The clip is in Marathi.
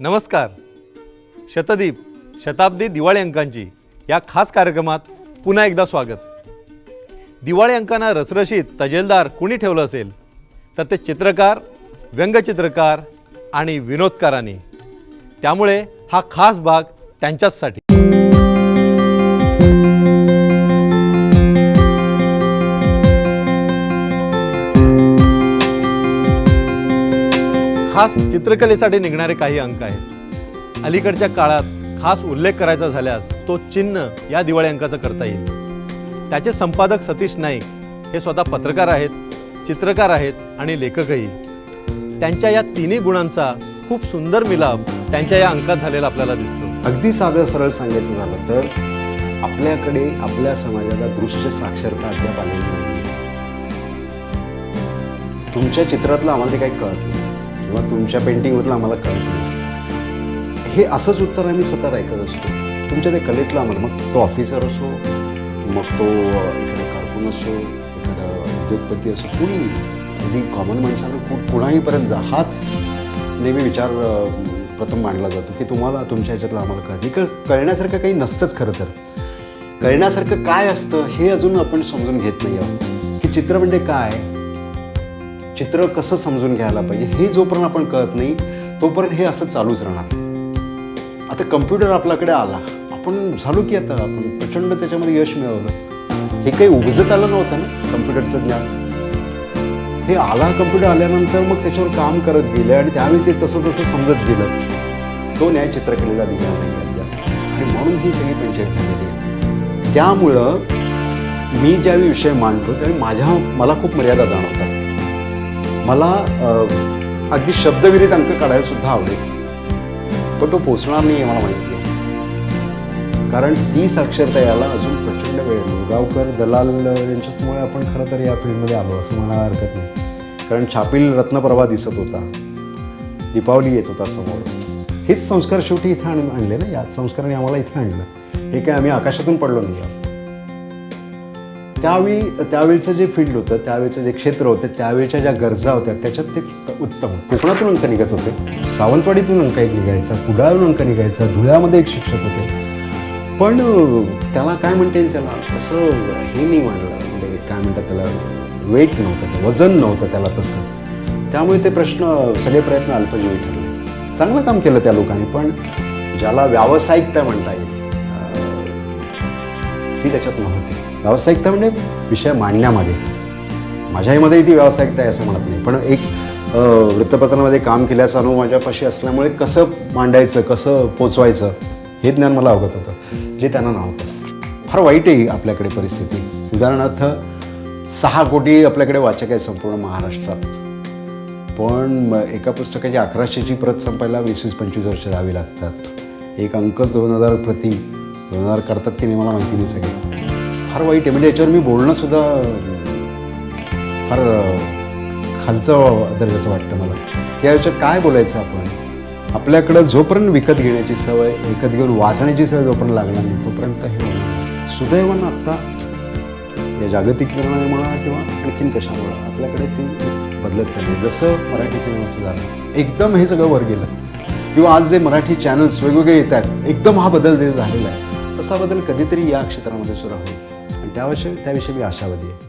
नमस्कार. शतदीप शताब्दी दिवाळी अंकांची या खास कार्यक्रमात पुन्हा एकदा स्वागत. दिवाळी अंकांना रसरशीत तजेलदार कुणी ठेवलं असेल? तर ते चित्रकार व्यंगचित्रकार आणि विनोदकारांनी. त्यामुळे हा खास भाग त्यांच्याचसाठी. खास चित्रकलेसाठी निघणारे काही अंक आहेत. अलीकडच्या काळात खास उल्लेख करायचा झाल्यास तो चिन्ह या दिवाळी अंकाचा करता येईल. त्याचे संपादक सतीश नाईक हे स्वतः पत्रकार आहेत चित्रकार आहेत आणि लेखकही. त्यांच्या या तिन्ही गुणांचा खूप सुंदर मिलाप त्यांच्या या अंकात झालेला आपल्याला दिसतो. अगदी साधं सरळ सांगायचं झालं तर आपल्याकडे आपल्या समाजाला दृश्य साक्षरता अद्याप आलेली नाही तुमच्या चित्रातलं आम्हाला ते काही कळत नाही. किंवा तुमच्या पेंटिंगमधलं आम्हाला कळत हे असंच उत्तर आम्ही सतत ऐकत असतो. तुमच्या त्या कलेतलं आम्हाला. मग तो ऑफिसर असो मग तो एखादा कारकून असो एखादा उद्योगपती असो कोणी अगदी कॉमन माणसानं कु कुणाहीपर्यंत जा. हाच नेहमी विचार प्रथम मांडला जातो की तुम्हाला तुमच्या ह्याच्यातलं आम्हाला कळत नाही. कळ कळण्यासारखं काही नसतंच खरं तर. कळण्यासारखं काय असतं हे अजून आपण समजून घेत नाही आहोत. की चित्र म्हणजे काय? चित्र कसं समजून घ्यायला पाहिजे हे जोपर्यंत आपण कळत नाही तोपर्यंत हे असं चालूच राहणार. आता कम्प्युटर आपल्याकडे आला. आपण झालो की आता आपण प्रचंड त्याच्यामध्ये यश मिळवलं. हे काही उगजत आलं नव्हतं ना कम्प्युटरचं ज्ञान. हे आला कम्प्युटर आल्यानंतर मग त्याच्यावर काम करत गेलं आणि त्यावेळी ते तसं तसं समजत गेलं. तो न्याय चित्रकलेला दिला नाही. आणि म्हणून ही सगळी पंचायत झालेली आहे. त्यामुळं मी ज्यावेळी विषय मांडतो त्यावेळी माझ्या मला खूप मर्यादा जाणवतात. मला अगदी शब्दविरीत अंक काढायला सुद्धा आवडेल. पण तो पोचणार नाही आहे मला माहिती आहे. कारण ती साक्षरता याला अजून प्रचंड वेळ मुळगावकर दलाल यांच्याचमुळे आपण खरं तर या फील्डमध्ये आलो असं म्हणायला हरकत नाही. कारण छापील रत्नप्रभा दिसत होता. दीपावली येत होता समोर. हेच संस्कार शेवटी इथं आण आणले ना? या संस्काराने आम्हाला इथं आणलं. हे काय आम्ही आकाशातून पडलो नाही आहोत त्यावेळी त्यावेळचं जे फील्ड होतं त्यावेळचं जे क्षेत्र होतं त्यावेळच्या ज्या गरजा होत्या त्याच्यात ते उत्तम. कोकणातून अंक निघत होते. सावंतवाडीतून अंक एक निघायचा कुडाळून अंक निघायचा धुळ्यामध्ये एक शिक्षक होते. पण त्याला काय म्हणता येईल त्याला? तसं हे नाही मांडलं म्हणजे काय म्हणतात त्याला? वेट नव्हतं वजन नव्हतं त्याला तसं. त्यामुळे ते प्रश्न सगळे प्रयत्न अल्पजीवी ठरले. चांगलं काम केलं त्या लोकांनी पण ज्याला व्यावसायिकता म्हणता येईल ती त्याच्यात नव्हती. व्यावसायिकता म्हणजे विषय मांडण्यामध्ये. माझ्याहीमध्ये ती व्यावसायिकता आहे असं म्हणत नाही. पण एक वृत्तपत्रामध्ये काम केल्याचा अनुभव माझ्यापाशी असल्यामुळे कसं मांडायचं कसं पोचवायचं हे ज्ञान मला अवगत होतं जे त्यांना नव्हतं. फार वाईट आहे आपल्याकडे परिस्थिती. उदाहरणार्थ सहा कोटी आपल्याकडे वाचक आहे संपूर्ण महाराष्ट्रात. पण एका पुस्तकाची अकराशेची प्रत संपायला वीस वीस पंचवीस वर्ष द्यावी लागतात. एक अंकच दोन हजार प्रती दोन हजार करतात की नाही मला माहिती नाही सगळी. फार वाईट आहे. म्हणजे याच्यावर मी बोलणं सुद्धा फार खालचं दर्जाचं वाटतं मला. की याच्यावर काय बोलायचं आपण? आपल्याकडं जोपर्यंत विकत घेण्याची सवय विकत घेऊन वाचण्याची सवय जोपर्यंत लागणार नाही तोपर्यंत हे सुदैवानं आत्ता या जागतिकीकरणाने म्हणा किंवा आणखीन कशामुळं आपल्याकडे ती बदलत चालली जसं मराठी सिनेमाचं झालं एकदम हे सगळं वर गेलं. किंवा आज जे मराठी चॅनल्स वेगवेगळे येत आहेत एकदम हा बदल जे झालेला आहे तसा बदल कधीतरी या क्षेत्रामध्ये सुद्धा होईल. आणि त्याविषयी त्याविषयी मी आशावादी आहे